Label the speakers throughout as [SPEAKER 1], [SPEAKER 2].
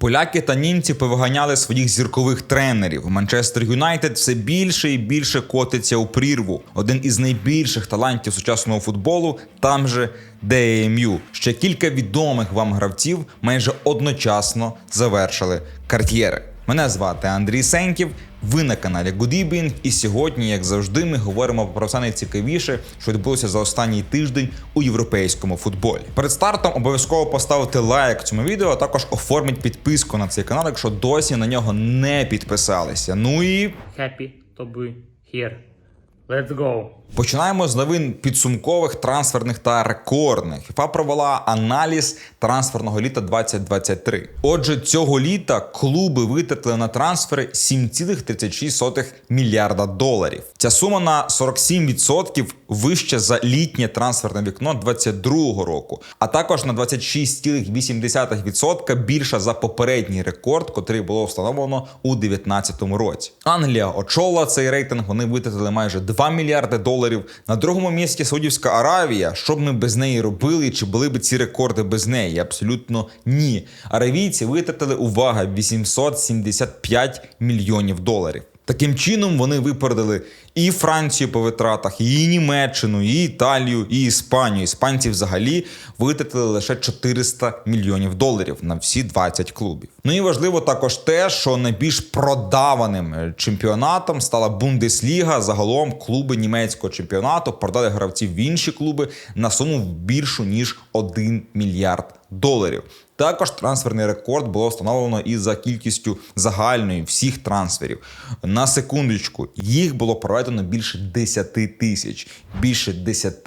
[SPEAKER 1] Поляки та німці повиганяли своїх зіркових тренерів. Манчестер Юнайтед все більше і більше котиться у прірву. Один із найбільших талантів сучасного футболу там же ДМЮ. Ще кілька відомих вам гравців майже одночасно завершили кар'єри. Мене звати Андрій Сенків. Ви на каналі Good Evening, і сьогодні, як завжди, ми говоримо про все найцікавіше, що відбулося за останній тиждень у європейському футболі. Перед стартом обов'язково поставити лайк цьому відео, а також оформіть підписку на цей канал, якщо досі на нього не підписалися. Ну і
[SPEAKER 2] happy to be here. Let's go.
[SPEAKER 1] Починаємо з новин підсумкових, трансферних та рекордних. ФІФА провела аналіз трансферного літа 2023. Отже, цього літа клуби витратили на трансфери 7,36 мільярда доларів. Ця сума на 47% вища за літнє трансферне вікно 2022 року, а також на 26,8% більша за попередній рекорд, котрий було встановлено у 2019 році. Англія очолила цей рейтинг. Вони витратили майже 2 мільярди доларів. На другому місці Саудівська Аравія. Що б ми без неї робили? Чи були б ці рекорди без неї? Абсолютно ні. Аравійці витратили увага 875 мільйонів доларів. Таким чином вони випередили і Францію по витратах, і Німеччину, і Італію, і Іспанію. Іспанці взагалі витратили лише 400 мільйонів доларів на всі 20 клубів. Ну і важливо також те, що найбільш продаваним е, чемпіонатом стала Бундесліга. Загалом клуби німецького чемпіонату продали гравців в інші клуби на суму більшу ніж 1 мільярд доларів. Також трансферний рекорд було встановлено і за кількістю загальної всіх трансферів. На секундочку, їх було проведено більше 10 тисяч. Більше 10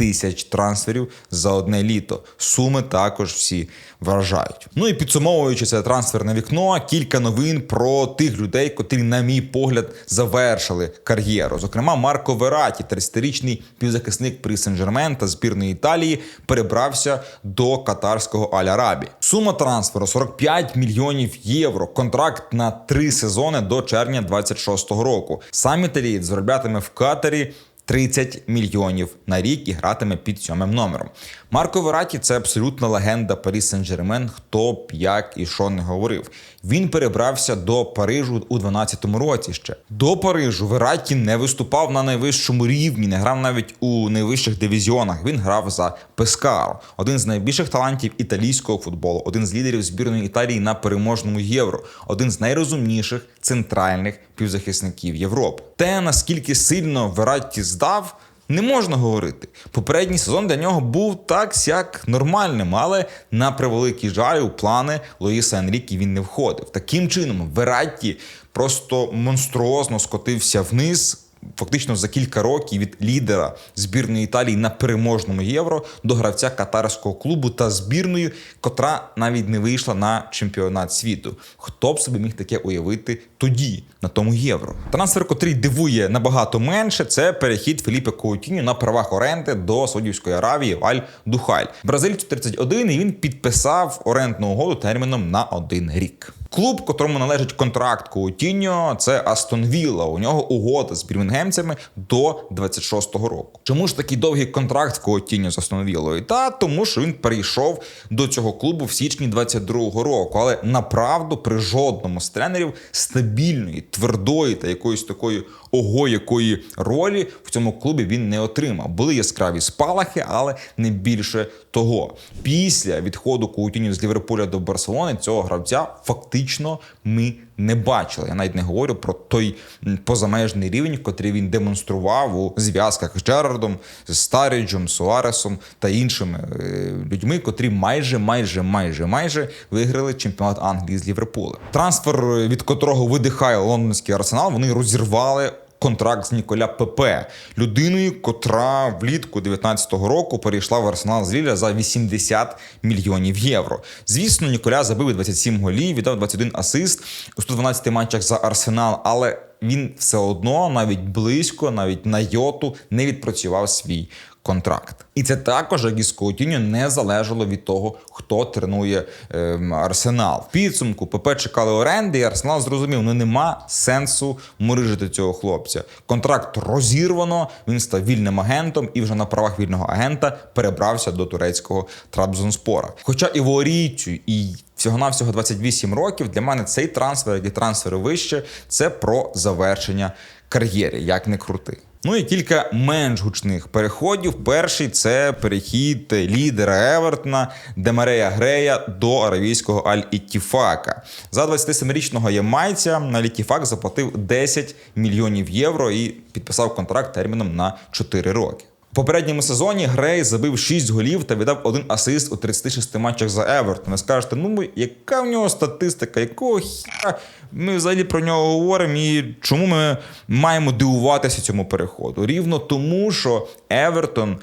[SPEAKER 1] тисяч трансферів за одне літо. Суми також всі вражають. Ну і підсумовуючи це трансферне вікно, кілька новин про тих людей, котрі, на мій погляд, завершили кар'єру. Зокрема, Марко Вераті, 30-річний півзахисник при Сен-Жермен та збірної Італії, перебрався до катарського Аль-Арабі. Сума трансферу 45 мільйонів євро. Контракт на три сезони до червня 26-го року. Сам італієць зароблятиме в Катарі. 30 мільйонів на рік і гратиме під сьомим номером. Марко Вераті це абсолютна легенда Парі Сен-Жермен, хто б як і що не говорив. Він перебрався до Парижу у 12-му році ще. До Парижу Вераті не виступав на найвищому рівні, не грав навіть у найвищих дивізіонах. Він грав за Пескаро, один з найбільших талантів італійського футболу, один з лідерів збірної Італії на переможному євро, один з найрозумніших центральних півзахисників Європи. Те наскільки сильно Вератті здав. Не можна говорити. Попередній сезон для нього був так сяк нормальним, але на превеликий жаль у плани Луїса Енрікі він не входив. Таким чином, Вератті просто монструозно скотився вниз. Фактично за кілька років від лідера збірної Італії на переможному євро до гравця катарського клубу та збірної, котра навіть не вийшла на чемпіонат світу. Хто б собі міг таке уявити тоді, на тому євро? Трансфер, котрий дивує набагато менше, це перехід Філіпе Коутіньо на правах оренди до Саудівської Аравії в Аль-Духаль. Бразильцю 31 і він підписав орендну угоду терміном на один рік. Клуб, котрому належить контракт Коутіньо, це Астон Вілла. У нього угода з бірмінгемцями до 26-го року. Чому ж такий довгий контракт в Коутіньо з Астон Та тому, що він перейшов до цього клубу в січні 22-го року. Але направду при жодному з тренерів стабільної, твердої та якоїсь такої ого якої ролі в цьому клубі він не отримав. Були яскраві спалахи, але не більше того. Після відходу Коутіньо з Ліверпуля до Барселони цього гравця фактично ми не бачили. Я навіть не говорю про той позамежний рівень, котрий він демонстрував у зв'язках з Джерардом, з Старіджем, Суаресом та іншими е, людьми, котрі майже, майже, майже, майже виграли чемпіонат Англії з Ліверпуля. Трансфер, від котрого видихає лондонський арсенал, вони розірвали. Контракт з Ніколя Пепе, людиною, котра влітку 19-го року перейшла в арсенал з Ліля за 80 мільйонів євро. Звісно, Ніколя забив 27 голів, віддав 21 асист у 112 матчах за арсенал, але він все одно навіть близько, навіть на йоту не відпрацював свій контракт. І це також, як і з Коутіньо, не залежало від того, хто тренує ем, арсенал. В підсумку ПП чекали оренди, і арсенал зрозумів, ну нема сенсу мурижити цього хлопця. Контракт розірвано, він став вільним агентом і вже на правах вільного агента перебрався до турецького Трабзонспора. Хоча і Ворійцю, і всього-навсього 28 років. Для мене цей трансфер, як і трансфери вище, це про завершення кар'єри, як не крути. Ну і кілька менш гучних переходів. Перший це перехід лідера Евертона Демарея Грея до аравійського Аль-Іттіфака. За 27-річного ямайця Аль-Іттіфак заплатив 10 мільйонів євро і підписав контракт терміном на 4 роки. В попередньому сезоні Грей забив 6 голів та віддав один асист у 36 матчах за Евертон. Ви скажете, ну яка в нього статистика, якого хіра ми взагалі про нього говоримо і чому ми маємо дивуватися цьому переходу? Рівно тому, що Евертон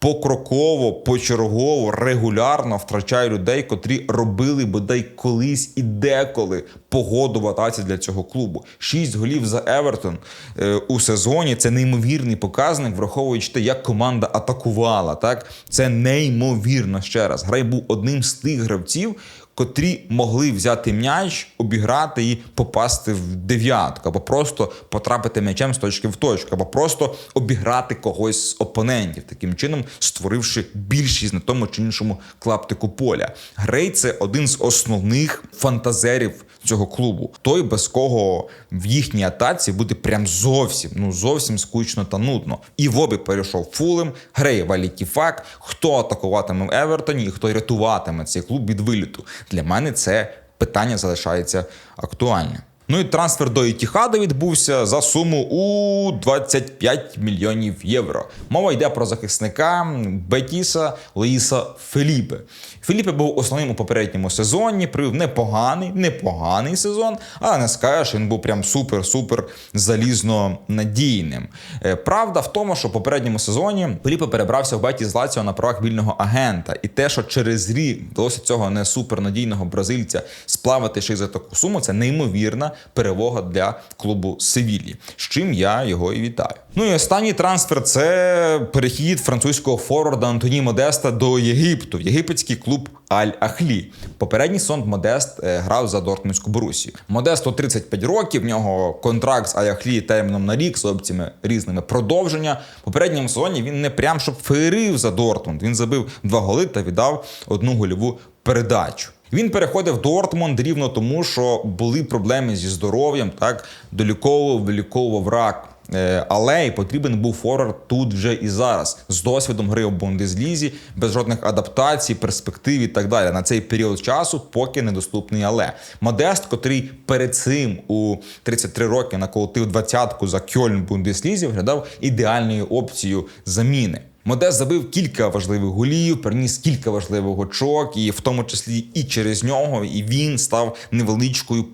[SPEAKER 1] покроково, почергово, регулярно втрачає людей, котрі робили бодай колись і деколи погоду в атаці для цього клубу. Шість голів за Евертон е, у сезоні це неймовірний показник, враховуючи те, як команда атакувала. Так це неймовірно ще раз. Грай був одним з тих гравців. Котрі могли взяти м'яч, обіграти і попасти в дев'ятку, або просто потрапити м'ячем з точки в точку, або просто обіграти когось з опонентів, таким чином створивши більшість на тому чи іншому клаптику поля. Грей це один з основних фантазерів цього клубу. Той, без кого в їхній атаці буде прям зовсім, ну зовсім скучно та нудно. І в обі перейшов Фулем, Грей Валітіфак, хто атакуватиме в Евертоні і хто рятуватиме цей клуб від виліту. Для мене це питання залишається актуальним. Ну і трансфер до Ітіхада відбувся за суму у 25 мільйонів євро. Мова йде про захисника Бетіса Луїса Феліпе. Феліпе був основним у попередньому сезоні, привів непоганий, непоганий сезон, але не скажеш, він був прям супер-супер залізно надійним. Е, Правда в тому, що в попередньому сезоні Феліпе перебрався в Беті з Лаціо на правах вільного агента, і те, що через рік вдалося цього не супернадійного бразильця сплавити ще й за таку суму, це неймовірна перевога для клубу Севілі, з чим я його і вітаю. Ну і останній трансфер це перехід французького форварда Антоні Модеста до Єгипту в єгипетський клуб Аль-Ахлі. Попередній сон Модест е, грав за Дортмундську Борусію. Модесту 35 років. В нього контракт з Аль-Ахлі терміном на рік з опціями різними продовження. В попередньому сезоні він не прям щоб феєрив за Дортмунд. Він забив два голи та віддав одну гольову передачу. Він переходив в Дортмунд рівно тому, що були проблеми зі здоров'ям, так доліковував, виліковував рак. Е, Але й потрібен був форвард тут вже і зараз з досвідом гри в Бундеслізі, без жодних адаптацій, перспектив і так далі. На цей період часу поки недоступний. Але Модест, котрий перед цим у 33 роки наколотив двадцятку за Кьольн в Бундеслізі, виглядав ідеальною опцією заміни. Модест забив кілька важливих голів, приніс кілька важливих очок, і в тому числі і через нього, і він став невеличкою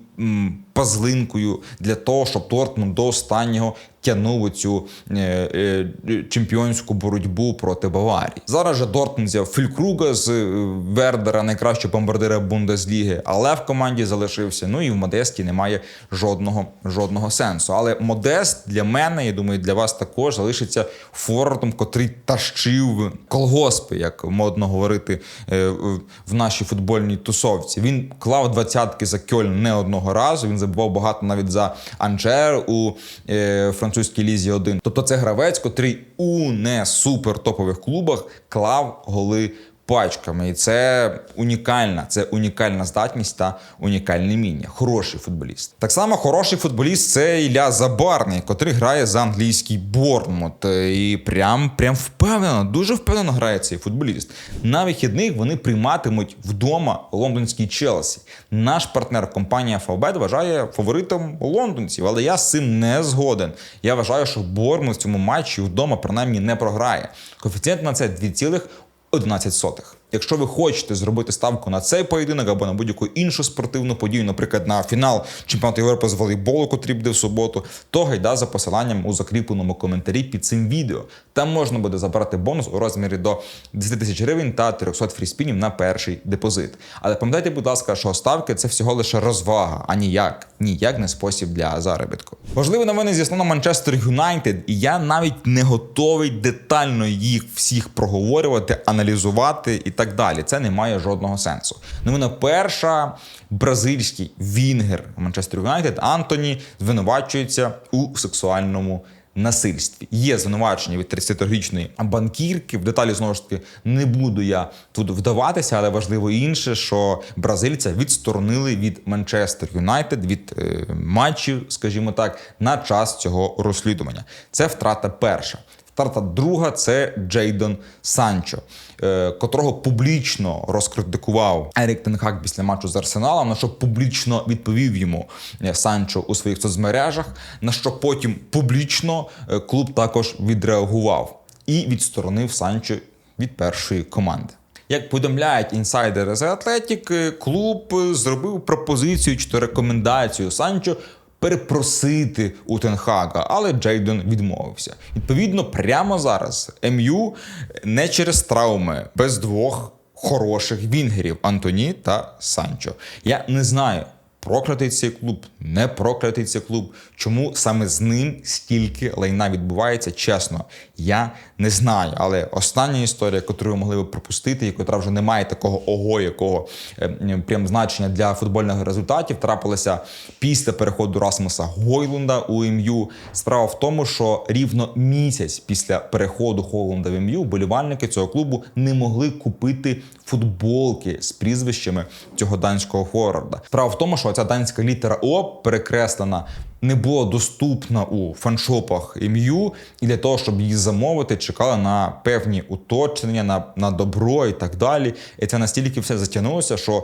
[SPEAKER 1] пазлинкою для того, щоб Тортмунд до останнього тягнув цю е, е, чемпіонську боротьбу проти Баварії. Зараз же Дортмунд взяв Фількруга з е, Вердера, найкращого бомбардира Бундесліги, але в команді залишився. Ну і в Модесті немає жодного, жодного сенсу. Але Модест для мене, я думаю, для вас також залишиться форвардом, котрий тащив колгоспи, як модно говорити в- нашій футбольній тусовці. Він клав двадцятки за Кьольн не одного разу. Він забував багато навіть за Анжер у е, французькій лізі 1. Тобто це гравець, котрий у не супер топових клубах клав голи пачками. І це унікальна, це унікальна здатність та унікальне вміння. Хороший футболіст. Так само хороший футболіст це Ілля Забарний, котрий грає за англійський Борнмут. І прям, прям впевнено, дуже впевнено грає цей футболіст. На вихідних вони прийматимуть вдома лондонський Челсі. Наш партнер компанія Фавбет вважає фаворитом лондонців, але я з цим не згоден. Я вважаю, що Борнмут в цьому матчі вдома принаймні не програє. Коефіцієнт на це 2,11. Якщо ви хочете зробити ставку на цей поєдинок або на будь-яку іншу спортивну подію, наприклад, на фінал чемпіонату Європи з волейболу, котрий буде в суботу, то гайда за посиланням у закріпленому коментарі під цим відео. Там можна буде забрати бонус у розмірі до 10 тисяч гривень та 300 фріспінів на перший депозит. Але пам'ятайте, будь ласка, що ставки це всього лише розвага, а ніяк, ніяк не спосіб для заробітку. Важливі новини зі основно Манчестер Юнайтед, і я навіть не готовий детально їх всіх проговорювати, аналізувати і так далі. Це не має жодного сенсу. Новина перша: бразильський вінгер Манчестер Юнайтед Антоні звинувачується у сексуальному насильстві. Є звинувачення від 30-річної банкірки. В деталі знову ж таки не буду я тут вдаватися, але важливо інше, що бразильця відсторонили від Манчестер Юнайтед від е, матчів, скажімо так, на час цього розслідування. Це втрата перша. Втрата друга це Джейдон Санчо, е, котрого публічно розкритикував Ерік Тенхак після матчу з Арсеналом, на що публічно відповів йому е, Санчо у своїх соцмережах, на що потім публічно е, клуб також відреагував і відсторонив Санчо від першої команди. Як повідомляють інсайдери з Атлетік, клуб зробив пропозицію чи то рекомендацію Санчо перепросити у Тенхага, але Джейдон відмовився. Відповідно, прямо зараз МЮ не через травми, без двох хороших вінгерів Антоні та Санчо. Я не знаю. Проклятий цей клуб, не проклятий цей клуб. Чому саме з ним стільки лайна відбувається? Чесно, я не знаю. Але остання історія, яку ви могли б пропустити, і котра вже не має такого ого, якого е, прям значення для футбольних результатів, трапилася після переходу Расмуса Гойлунда у МЮ. Справа в тому, що рівно місяць після переходу Гойлунда в МЮ болівальники цього клубу не могли купити футболки з прізвищами цього данського форварда. Справа в тому, що ця данська літера О перекреслена. Не була доступна у фаншопах ім'ю, і для того, щоб її замовити, чекали на певні уточнення, на, на добро і так далі. І це настільки все затягнулося, що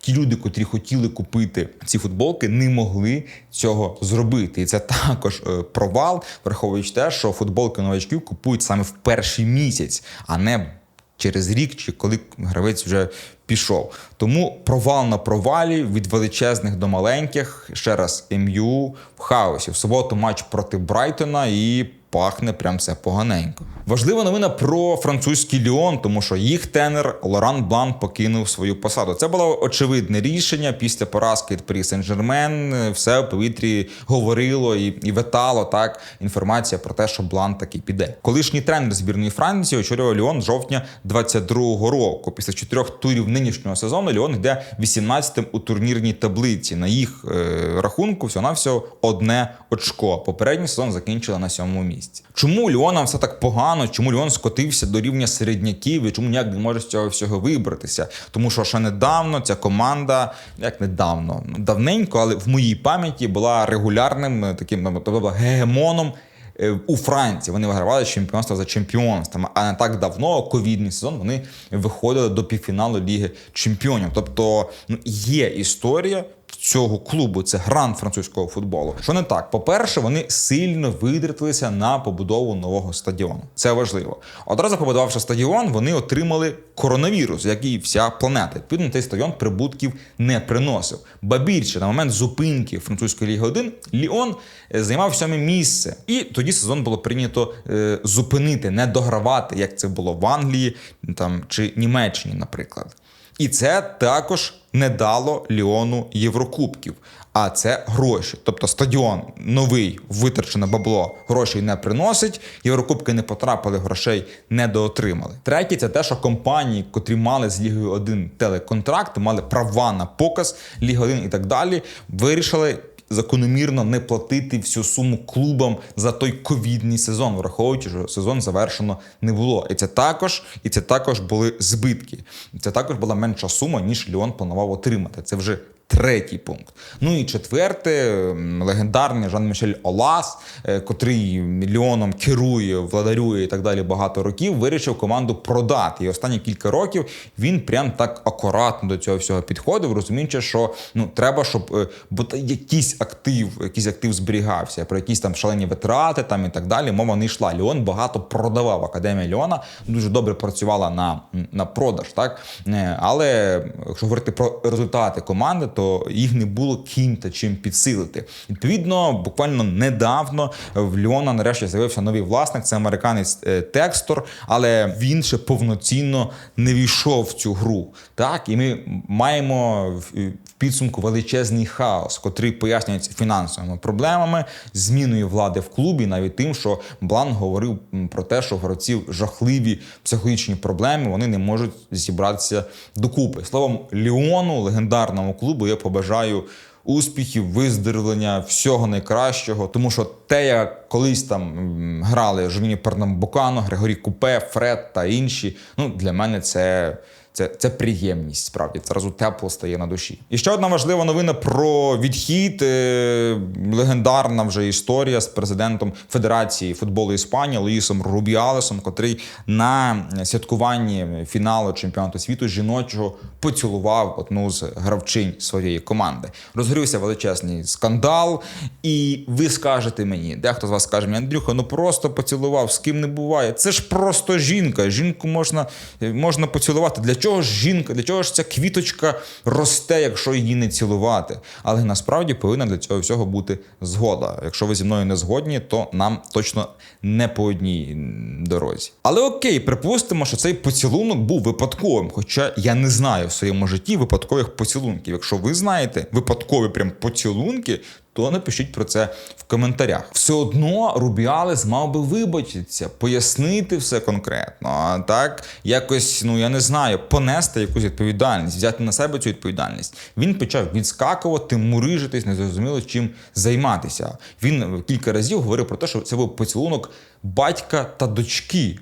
[SPEAKER 1] ті люди, котрі хотіли купити ці футболки, не могли цього зробити. І це також е, провал, враховуючи те, що футболки новачків купують саме в перший місяць, а не через рік чи коли гравець вже пішов. Тому провал на провалі від величезних до маленьких. Ще раз МЮ в хаосі. В суботу матч проти Брайтона і пахне прям все поганенько. Важлива новина про французький Ліон, тому що їх тренер Лоран Блан покинув свою посаду. Це було очевидне рішення після поразки від Парі Сен-Жермен. Все в повітрі говорило і, і витало так інформація про те, що Блан таки піде. Колишній тренер збірної Франції очолював Ліон з жовтня 22-го року. Після чотирьох турів нинішнього сезону Ліон йде 18-тим у турнірній таблиці. На їх е, рахунку всього навсього одне очко. Попередній сезон закінчили на сьомому місці. Чому Ліонам все так погано? Чому Ліон скотився до рівня середняків і чому ніяк не може з цього всього вибратися? Тому що ще недавно ця команда, як недавно, давненько, але в моїй пам'яті була регулярним е, таким ну, тобто гегемоном. е, У Франції вони вигравали чемпіонство за чемпіонством, а не так давно, ковідний сезон, вони виходили до півфіналу Ліги Чемпіонів. Тобто ну, є історія цього клубу, це грант французького футболу. Що не так? По-перше, вони сильно видратилися на побудову нового стадіону. Це важливо. Одразу побудувавши стадіон, вони отримали коронавірус, як і вся планета. Відповідно, цей стадіон прибутків не приносив. Ба більше на момент зупинки французької ліги 1 Ліон е, займав сьоме місце, і тоді сезон було прийнято е, зупинити, не догравати, як це було в Англії там чи Німеччині, наприклад. І це також не дало Ліону Єврокубків. А це гроші. Тобто стадіон новий, витрачене бабло, грошей не приносить. Єврокубки не потрапили, грошей не доотримали. Третє, це те, що компанії, котрі мали з Лігою 1 телеконтракт, мали права на показ Ліги 1 і так далі, вирішили закономірно не платити всю суму клубам за той ковідний сезон, враховуючи, що сезон завершено не було. І це також, і це також були збитки. Це також була менша сума, ніж Ліон планував отримати. Це вже третій пункт. Ну і четверте, легендарний Жан-Мішель Олас, е, котрий мільйоном керує, владарює і так далі багато років, вирішив команду продати. І останні кілька років він прям так акуратно до цього всього підходив, розуміючи, що ну треба, щоб е, бо якийсь актив, якийсь актив зберігався, про якісь там шалені витрати там і так далі. Мова не йшла. Ліон багато продавав. Академія Ліона дуже добре працювала на, на продаж, так Е, але якщо говорити про результати команди, то їх не було ким та чим підсилити. Відповідно, буквально недавно в Ліона нарешті з'явився новий власник. Це американець е, Текстор, але він ще повноцінно не війшов в цю гру. Так, і ми маємо в підсумку величезний хаос, котрий пояснюється фінансовими проблемами, зміною влади в клубі, навіть тим, що Блан говорив про те, що гравців жахливі психологічні проблеми, вони не можуть зібратися докупи. Словом, Ліону, легендарному клубу, я побажаю успіхів, виздоровлення, всього найкращого. Тому що те, як колись там грали Жені Пернамбукано, Григорій Купе, Фред та інші, ну для мене це. Це, це приємність, справді зразу тепло стає на душі. І ще одна важлива новина про відхід. Е, легендарна вже історія з президентом Федерації футболу Іспанії Луїсом Рубіалесом, котрий на святкуванні фіналу чемпіонату світу жіночого поцілував одну з гравчинь своєї команди. Розгорівся величезний скандал, і ви скажете мені, дехто з вас скаже мені, Андрюха, ну просто поцілував, з ким не буває. Це ж просто жінка. Жінку можна, можна поцілувати. Для чого ж жінка? Для чого ж ця квіточка росте, якщо її не цілувати? Але насправді повинна для цього всього бути згода. Якщо ви зі мною не згодні, то нам точно не по одній дорозі. Але окей, припустимо, що цей поцілунок був випадковим. Хоча я не знаю в своєму житті випадкових поцілунків. Якщо ви знаєте випадкові прям поцілунки, то напишіть про це в коментарях. Все одно Рубіалес мав би вибачитися, пояснити все конкретно, а так якось, ну я не знаю, понести якусь відповідальність, взяти на себе цю відповідальність. Він почав відскакувати, мурижитись, незрозуміло чим займатися. Він кілька разів говорив про те, що це був поцілунок батька та дочки.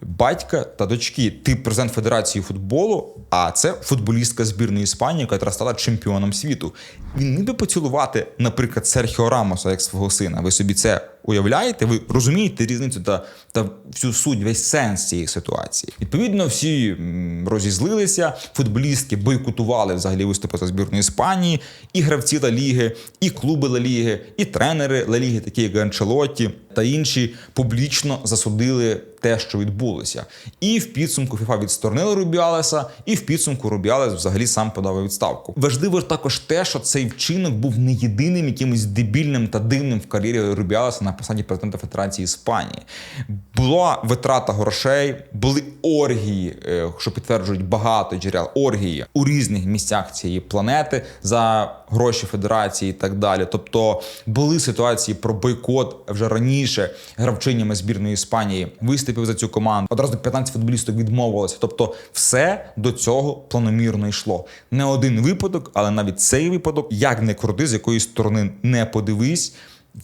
[SPEAKER 1] Батька та дочки. Ти президент Федерації футболу, а це футболістка збірної Іспанії, яка стала чемпіоном світу. Він міг поцілувати, наприклад, Серхіо Рамоса як свого сина. Ви собі це уявляєте? Ви розумієте різницю та, та всю суть, весь сенс цієї ситуації. Відповідно, всі розізлилися, футболістки бойкотували взагалі виступи за збірну Іспанії, і гравці Ла Ліги, і клуби Ла Ліги, і тренери Ла Ліги, такі як Анчелотті та інші, публічно засудили те, що відбулося. І в підсумку ФІФА відсторонили Рубіалеса, і в підсумку Рубіалес взагалі сам подав відставку. Важливо також те, що цей вчинок був не єдиним якимось дебільним та дивним в кар'єрі Рубіалеса на посаді президента Федерації Іспанії. Була витрата грошей, були оргії, е, що підтверджують багато джерел, оргії у різних місцях цієї планети за гроші Федерації і так далі. Тобто були ситуації про бойкот вже раніше гравчинями збірної Іспанії виступив за цю команду. Одразу 15 футболісток відмовилося. Тобто, все до цього планомірно йшло. Не один випадок, але навіть цей випадок, як не крути, з якої сторони не подивись.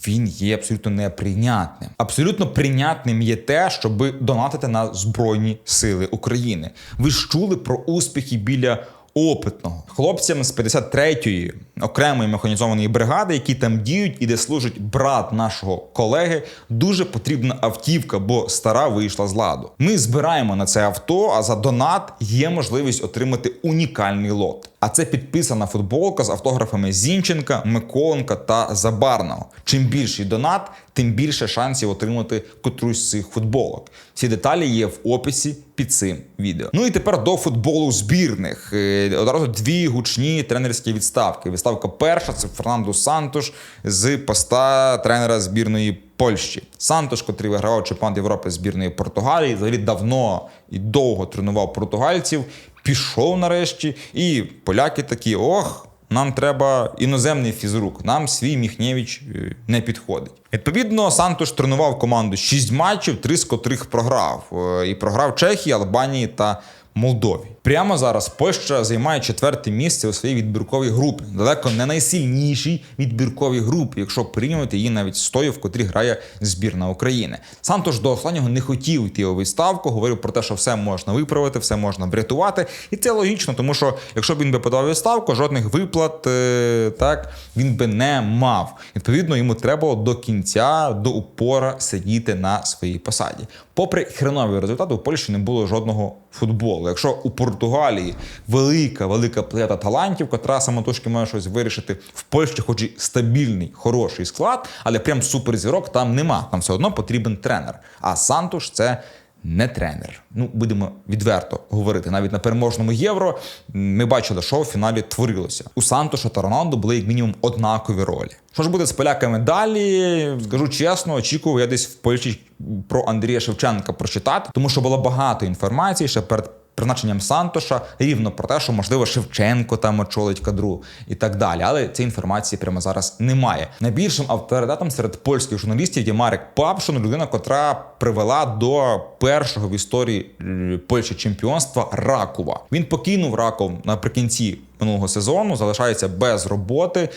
[SPEAKER 1] Він є абсолютно неприйнятним. Абсолютно прийнятним є те, щоб донатити на Збройні Сили України. Ви ж чули про успіхи біля опитного хлопцям з 53-ї окремої механізованої бригади, які там діють і де служить брат нашого колеги. Дуже потрібна автівка, бо стара вийшла з ладу. Ми збираємо на це авто, а за донат є можливість отримати унікальний лот. А це підписана футболка з автографами Зінченка, Миколенка та Забарного. Чим більший донат, тим більше шансів отримати котрусь з цих футболок. Всі деталі є в описі під цим відео. Ну і тепер до футболу збірних. Е, Одразу дві гучні тренерські відставки. Відставка перша це Фернандо Сантош з поста тренера збірної Польщі. Сантош, котрий вигравав чемпіонат Європи збірної Португалії, взагалі давно і довго тренував португальців, пішов нарешті, і поляки такі: ох. Нам треба іноземний фізрук, нам свій Міхнєвич е, не підходить. Відповідно, Сантош тренував команду 6 матчів, три з котрих програв. Е, І програв Чехії, Албанії та Молдові. Прямо зараз Польща займає четверте місце у своїй відбірковій групі. Далеко не найсильнішій відбірковій групі, якщо порівнювати її навіть з тою, в котрій грає збірна України. Сантош до останнього не хотів йти у відставку, говорив про те, що все можна виправити, все можна врятувати. І це логічно, тому що якщо б він би подав відставку, жодних виплат е, так він би не мав. Відповідно, йому треба до кінця, до упора сидіти на своїй посаді. Попри хреновий результат, у Польщі не було жодного футболу. Якщо у Португалії велика, велика плеяда талантів, котра самотужки може щось вирішити в Польщі, хоч і стабільний, хороший склад, але прям суперзірок там нема. Там все одно потрібен тренер. А Сантуш це. Не тренер. Ну, будемо відверто говорити. Навіть на переможному євро ми бачили, що в фіналі творилося. У Сантоша та Роналду були як мінімум однакові ролі. Що ж буде з поляками далі? Скажу чесно, очікував я десь в Польщі про Андрія Шевченка прочитати, тому що було багато інформації ще перед призначенням Сантоша рівно про те, що можливо Шевченко там очолить кадру і так далі. Але цієї інформації прямо зараз немає. Найбільшим авторитетом серед польських журналістів є Марек Папшин, людина, котра привела до першого в історії е, Польщі чемпіонства Ракова. Він покинув Раков наприкінці минулого сезону, залишається без роботи,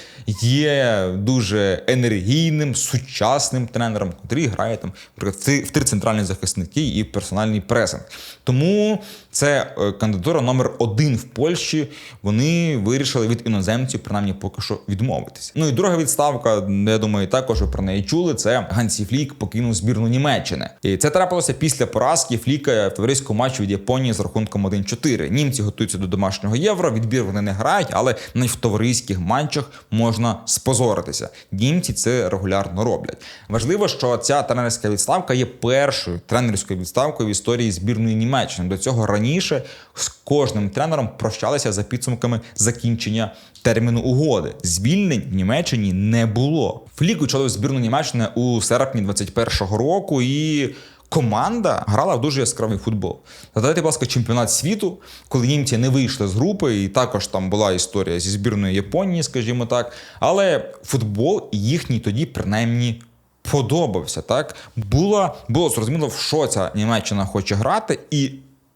[SPEAKER 1] є дуже енергійним, сучасним тренером, який грає там наприклад, в три- центральні захисники і персональний пресинг. Тому це е, кандидатура номер один в Польщі. Вони вирішили від іноземців, принаймні поки що відмовитися. Ну і друга відставка, я думаю, також ви про неї чули. Це Гансі Флік покинув збірну Німеччини. І це трапилося після поразки Фліка в товариському матчі від Японії з рахунком 1-4. Німці готуються до домашнього євро. Відбір вони не грають, але навіть в товариських матчах можна спозоритися. Німці це регулярно роблять. Важливо, що ця тренерська відставка є першою тренерською відставкою в історії збірної Німеччини. До цього раніше з кожним тренером прощалися за підсумками закінчення терміну угоди. Звільнень в Німеччині не було. Флік очолив збірну Німеччини у серпні 21-го року і. Команда грала в дуже яскравий футбол. Згадайте, будь ласка, чемпіонат світу, коли німці не вийшли з групи, і також там була історія зі збірною Японії, скажімо так. Але футбол їхній тоді принаймні подобався. Так було, було зрозуміло, в що ця Німеччина хоче грати, і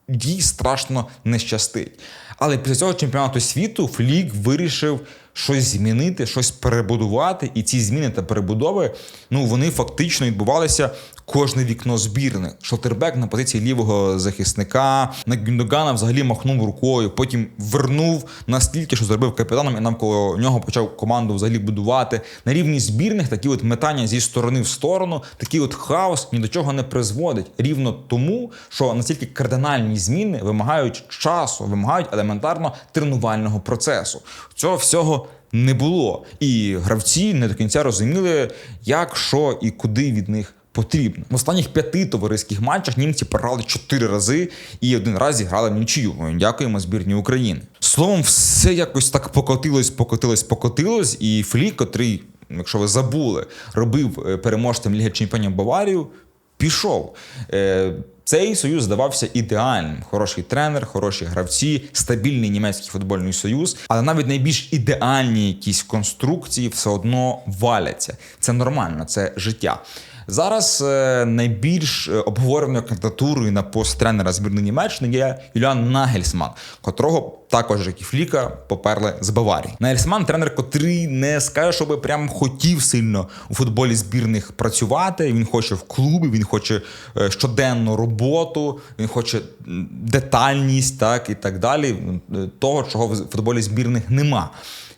[SPEAKER 1] їй страшно не щастить. Але після цього чемпіонату світу Флік вирішив щось змінити, щось перебудувати. І ці зміни та перебудови ну вони фактично відбувалися кожне вікно збірних. Шотербек на позиції лівого захисника, на Гюндогана взагалі махнув рукою, потім вернув настільки, що зробив капітаном, і навколо нього почав команду взагалі будувати. На рівні збірних такі от метання зі сторони в сторону, такий от хаос ні до чого не призводить. Рівно тому, що настільки кардинальні зміни вимагають часу, вимагають елементарно тренувального процесу. Цього всього не було. І гравці не до кінця розуміли, як, що і куди від них потрібно. В останніх п'яти товариських матчах німці програли чотири рази і один раз зіграли нічию. Дякуємо збірні України. Словом, все якось так покотилось, покотилось, покотилось, і Флік, котрий, якщо ви забули, робив е, переможцем Ліги Чемпіонів Баварію, пішов. Цей союз здавався ідеальним. Хороший тренер, хороші гравці, стабільний німецький футбольний союз, але навіть найбільш ідеальні якісь конструкції все одно валяться. Це нормально, це життя. Зараз е, найбільш е, обговореною кандидатурою на пост тренера збірної Німеччини є Юліан Нагельсман, котрого також як і Фліка поперли з Баварії. Нагельсман тренер, котрий не скаже, щоб прям хотів сильно у футболі збірних працювати. Він хоче в клубі, він хоче е, щоденну роботу, він хоче детальність, так і так далі. Того, чого в футболі збірних нема.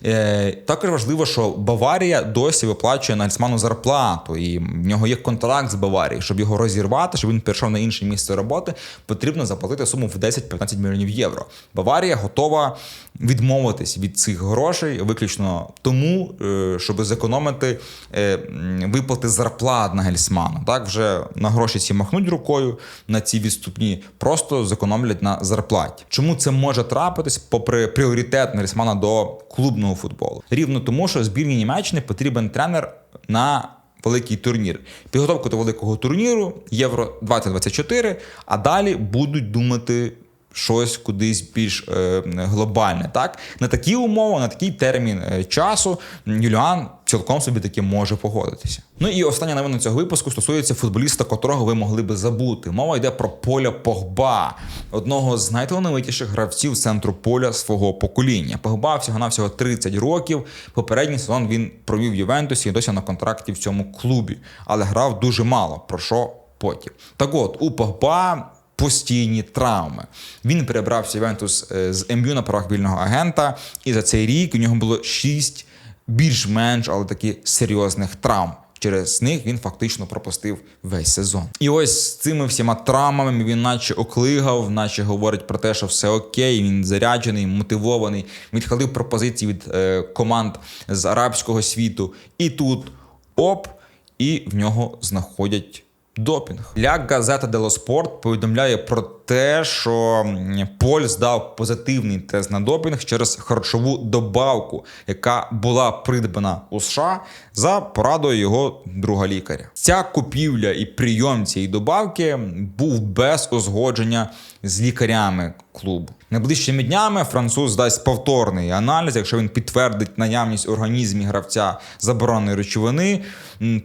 [SPEAKER 1] Е, Також важливо, що Баварія досі виплачує Нальсману зарплату, і в нього є контракт з Баварією. Щоб його розірвати, щоб він перейшов на інше місце роботи, потрібно заплатити суму в 10-15 мільйонів євро. Баварія готова відмовитись від цих грошей виключно тому, е, щоб зекономити е, виплати зарплат на Гельсману. Так вже на гроші ці махнуть рукою на ці відступні, просто зекономлять на зарплаті. Чому це може трапитись, попри пріоритет Гельсмана до клубного футболу? Рівно тому, що збірній Німеччини потрібен тренер на великий турнір. Підготовка до великого турніру Євро 2024, а далі будуть думати. Щось кудись більш е, глобальне, так на такі умови, на такий термін е, часу Юліан цілком собі таки може погодитися. Ну і остання новина цього випуску стосується футболіста, котрого ви могли би забути. Мова йде про Поля Погба, одного з найталановитіших гравців центру поля свого покоління. Погба всього навсього 30 років. Попередній сезон він провів Ювентусі і досі на контракті в цьому клубі, але грав дуже мало. Про що потім? Так от у Погба постійні травми. Він перебрався в Ювентус е, з МЮ на правах вільного агента, і за цей рік у нього було шість більш-менш, але таки серйозних травм. Через них він фактично пропустив весь сезон. І ось з цими всіма травмами він наче оклигав, наче говорить про те, що все окей, він заряджений, мотивований, відхилив пропозиції від е, команд з арабського світу. І тут оп, і в нього знаходять допінг. Ля Газета Дело Спорт повідомляє про те, що Поль здав позитивний тест на допінг через харчову добавку, яка була придбана у США за порадою його друга лікаря. Ця купівля і прийом цієї добавки був без узгодження з лікарями клубу. Найближчими днями француз дасть повторний аналіз. Якщо він підтвердить наявність в організмі гравця забороненої речовини,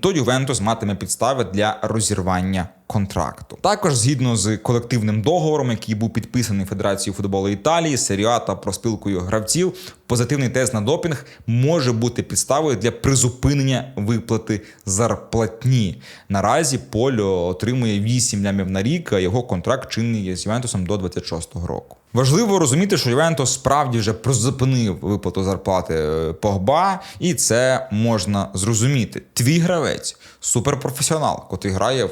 [SPEAKER 1] то Ювентус матиме підстави для розірвання контракту. Також згідно з колективним договором, який був підписаний Федерацією футболу Італії, Серіа та проспілкою гравців, позитивний тест на допінг може бути підставою для призупинення виплати зарплатні. Наразі Полю отримує 8 лямів на рік, а його контракт чинний з Ювентусом до 26-го року. Важливо розуміти, що Ювентус справді вже призупинив виплату зарплати е, Погба, і це можна зрозуміти. Твій гравець, суперпрофесіонал, котрий грає в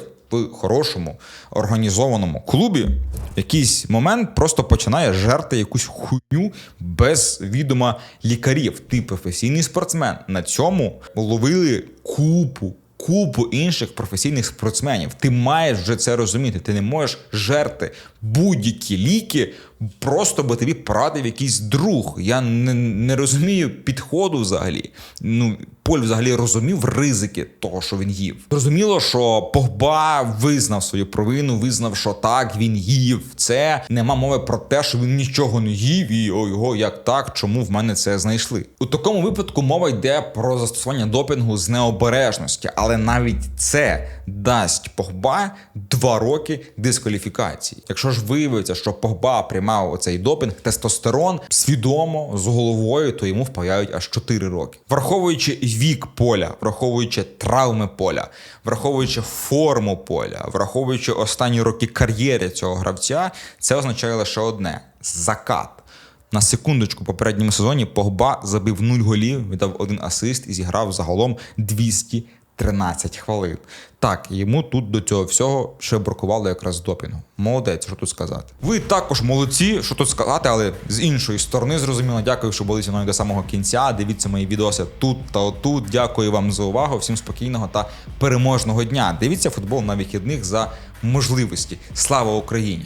[SPEAKER 1] хорошому організованому клубі, в якийсь момент просто починає жерти якусь хуйню без відома лікарів. Ти професійний спортсмен. На цьому ловили купу. Купу інших професійних спортсменів. Ти маєш вже це розуміти. Ти не можеш жерти будь-які ліки, просто бо тобі порадив якийсь друг. Я не, не розумію підходу взагалі. Ну, Поль взагалі розумів ризики того, що він їв. Зрозуміло, що Погба визнав свою провину, визнав, що так, він їв. Це нема мови про те, що він нічого не їв, і о, його як так, чому в мене це знайшли. У такому випадку мова йде про застосування допінгу з необережності, але навіть це дасть Погба два роки дискваліфікації. Якщо ж виявиться, що Погба приймав оцей допінг, тестостерон свідомо з головою, то йому впаяють аж 4 роки. Враховуючи вік поля, враховуючи травми поля, враховуючи форму поля, враховуючи останні роки кар'єри цього гравця, це означає лише одне закат. На секундочку, попередньому сезоні Погба забив 0 голів, віддав один асист і зіграв загалом 213 хвилин. Так, йому тут до цього всього ще бракувало якраз допінгу. Молодець, що тут сказати. Ви також молодці, що тут сказати, але з іншої сторони, зрозуміло, дякую, що були зі мною до самого кінця. Дивіться мої відоси тут та отут. Дякую вам за увагу. Всім спокійного та переможного дня. Дивіться футбол на вихідних за можливості. Слава Україні!